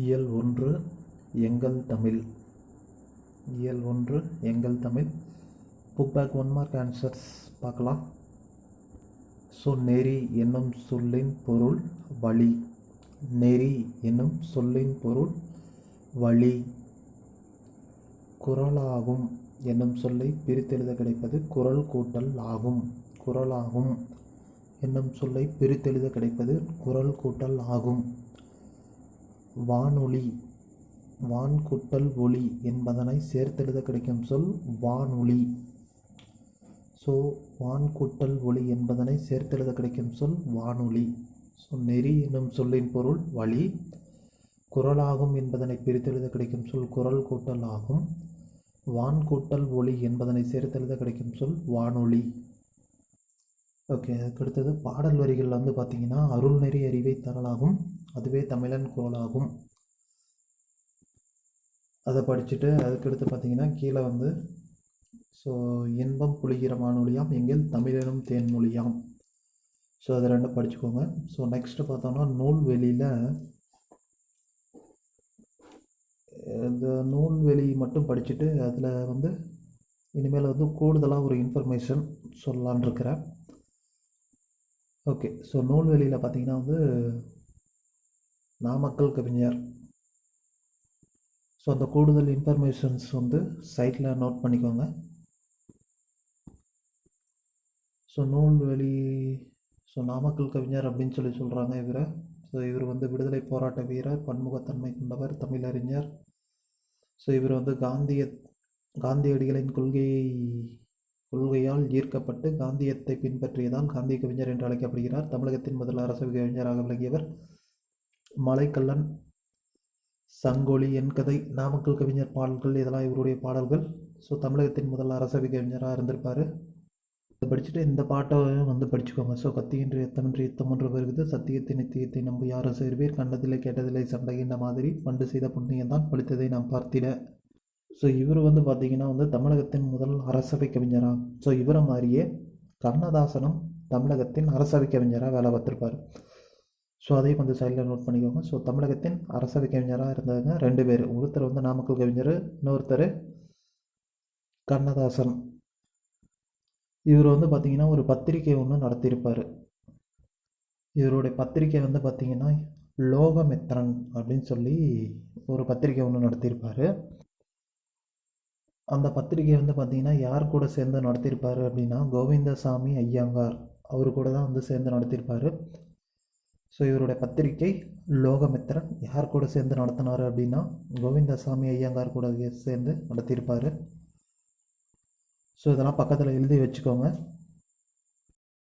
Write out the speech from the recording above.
இயல் ஒன்று எங்கள் தமிழ். இயல் ஒன்று எங்கள் Tamil. Book back one mark answers பார்க்கலாம். ஸோ நெறி என்னும் சொல்லின் பொருள் வழி. நெறி என்னும் சொல்லின் பொருள் வழி. குறளாகும் என்னும் சொல்லை பிரித்தெழுத கிடைப்பது குரல் கூட்டல் ஆகும். குறளாகும் என்னும் சொல்லை பிரித்தெழுத கிடைப்பது குறள் கூட்டல் ஆகும். வானொலி வான் கூட்டல் ஒளி என்பதனை சேர்த்தெழுத கிடைக்கும் சொல் வானொலி. ஸோ வான் கூட்டல் ஒளி என்பதனை சேர்த்தெழுத கிடைக்கும் சொல் வானொலி. ஸோ நெறி என்னும் சொல்லின் பொருள் வழி குறளாகும் என்பதனை பிரித்தெழுத கிடைக்கும் சொல் குறள் கூட்டல் ஆகும். வான் கூட்டல் ஒளி என்பதனை சேர்த்தெழுத கிடைக்கும் சொல் வானொலி. ஓகே அதுக்கு அடுத்தது பாடல் வரிகள் வந்து பார்த்திங்கன்னா அருள் நெறி அறிவை தரலாகும். அதுவே தமிழன் குரலாகும். அதை படிச்சுட்டு அதுக்கடுத்து பார்த்தீங்கன்னா கீழே வந்து ஸோ இன்பம் புளிகிற வானொலியாம் எங்கே தமிழனும் தேன்மொழியாம். ஸோ அதை ரெண்டும் படிச்சுக்கோங்க. ஸோ நெக்ஸ்ட்டு பார்த்தோம்னா நூல்வெளியில் இந்த நூல்வெளி மட்டும் படிச்சுட்டு அதில் வந்து இனிமேல் வந்து கூடுதலாக ஒரு இன்ஃபர்மேஷன் சொல்லலான் இருக்கிறேன். ஓகே ஸோ நூல்வெளியில் பார்த்தீங்கன்னா வந்து நாமக்கல் கவிஞர். ஸோ அந்த கூடுதல் இன்ஃபர்மேஷன்ஸ் வந்து சைட்டில் நோட் பண்ணிக்கோங்க. ஸோ நூல்வெளி ஸோ நாமக்கல் கவிஞர் அப்படின்னு சொல்லி சொல்கிறாங்க இவரை. ஸோ இவர் வந்து விடுதலை போராட்ட வீரர் பன்முகத்தன்மை கொண்டவர் தமிழறிஞர் ஸோ இவர் வந்து காந்திய காந்தியடிகளின் கொள்கையை கொள்கையால் ஈர்க்கப்பட்டு காந்தியத்தை பின்பற்றியதால் காந்திய கவிஞர் என்று அழைக்கப்படுகிறார். தமிழகத்தின் முதல் அரசு கவிஞராக விளங்கியவர். மலைக்கல்லன் சங்கொலி என் கதை நாமக்கல் கவிஞர் பாடல்கள் இதெல்லாம் இவருடைய பாடல்கள். ஸோ தமிழகத்தின் முதல் அரசவை கவிஞராக இருந்திருப்பார். இதை படிச்சுட்டு இந்த பாட்டை வந்து படிச்சுக்கோங்க. ஸோ கத்தியின்றி எத்தமின்றி யுத்தம் ஒன்று வருகிறது. சத்தியத்தை நித்தியத்தை நம்ப யாரும் சேர்வீர் கண்டதில்லை கேட்டதில்லை சண்டைகின்ற மாதிரி? பண்டு செய்த புண்ணியம் தான் படித்ததை நாம் பார்த்திட. ஸோ இவர் வந்து பார்த்திங்கன்னா வந்து தமிழகத்தின் முதல் அரசவை கவிஞராக ஸோ இவரை மாதிரியே கண்ணதாசனும் தமிழகத்தின் அரசவை கவிஞராக வேலை பார்த்துருப்பார். ஸோ அதையும் கொஞ்சம் சைடில் நோட் பண்ணிக்கோங்க. ஸோ தமிழகத்தின் அரசவை கவிஞராக இருந்ததுங்க ரெண்டு பேர். ஒருத்தர் வந்து நாமக்கல் கவிஞர் இன்னொருத்தர் கண்ணதாசன். இவர் வந்து பார்த்திங்கன்னா ஒரு பத்திரிக்கை ஒன்று நடத்தியிருப்பார். இவருடைய பத்திரிக்கை வந்து பார்த்திங்கன்னா லோகமித்ரன் அப்படின்னு சொல்லி ஒரு பத்திரிக்கை ஒன்று நடத்தியிருப்பார். அந்த பத்திரிக்கை வந்து பார்த்திங்கன்னா யார் கூட சேர்ந்து நடத்தியிருப்பார் அப்படின்னா கோவிந்தசாமி ஐயங்கார். அவர் கூட தான் வந்து சேர்ந்து நடத்தியிருப்பார். ஸோ இவருடைய பத்திரிக்கை லோகமித்திரன் யார் கூட சேர்ந்து நடத்தினார் அப்படின்னா கோவிந்தசாமி ஐயங்கார் கூட சேர்ந்து நடத்தியிருப்பார். ஸோ இதெல்லாம் பக்கத்தில் எழுதி வச்சுக்கோங்க.